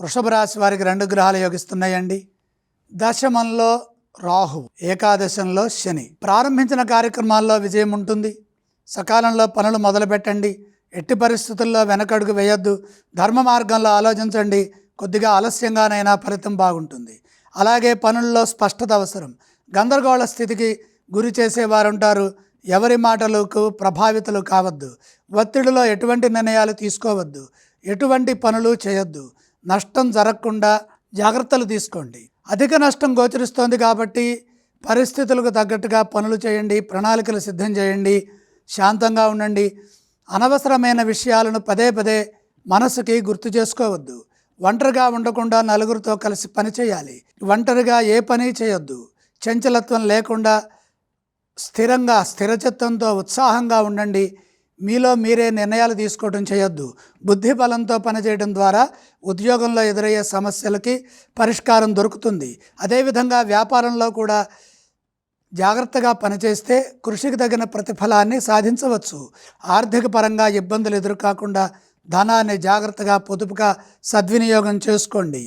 వృషభ రాశి వారికి రెండు గ్రహాలు యోగిస్తున్నాయండి. దశమంలో రాహు ఏకాదశంలో శని. ప్రారంభించిన కార్యక్రమాల్లో విజయం ఉంటుంది. సకాలంలో పనులు మొదలుపెట్టండి. ఎట్టి పరిస్థితుల్లో వెనకడుగు వేయొద్దు. ధర్మ మార్గంలో ఆలోచించండి. కొద్దిగా ఆలస్యంగానైనా ఫలితం బాగుంటుంది. అలాగే పనుల్లో స్పష్టత అవసరం. గందరగోళ స్థితికి గురి చేసేవారు ఉంటారు ఎవరి మాటలకు ప్రభావితులు కావద్దు. ఒత్తిడిలో ఎటువంటి నిర్ణయాలు తీసుకోవద్దు. ఎటువంటి పనులు చేయొద్దు. నష్టం జరగకుండా జాగ్రత్తలు తీసుకోండి. అధిక నష్టం గోచరిస్తోంది కాబట్టి పరిస్థితులకు తగ్గట్టుగా పనులు చేయండి ప్రణాళికలు సిద్ధం చేయండి శాంతంగా ఉండండి. అనవసరమైన విషయాలను పదే పదే మనసుకి గుర్తు చేసుకోవద్దు. ఒంటరిగా ఉండకుండా నలుగురితో కలిసి పని చేయాలి. ఒంటరిగా ఏ పని చేయొద్దు. చంచలత్వం లేకుండా స్థిరంగా స్థిరచిత్తంతో ఉత్సాహంగా ఉండండి. మీలో మీరే నిర్ణయాలు తీసుకోవడం చేయొద్దు. బుద్ధి బలంతో పనిచేయడం ద్వారా ఉద్యోగంలో ఎదురయ్యే సమస్యలకి పరిష్కారం దొరుకుతుంది. అదేవిధంగా వ్యాపారంలో కూడా జాగ్రత్తగా పనిచేస్తే కృషికి తగిన ప్రతిఫలాన్ని సాధించవచ్చు. ఆర్థిక పరంగా ఇబ్బందులు ఎదురుకాకుండా ధనాన్ని జాగ్రత్తగా పొదుపుగా సద్వినియోగం చేసుకోండి.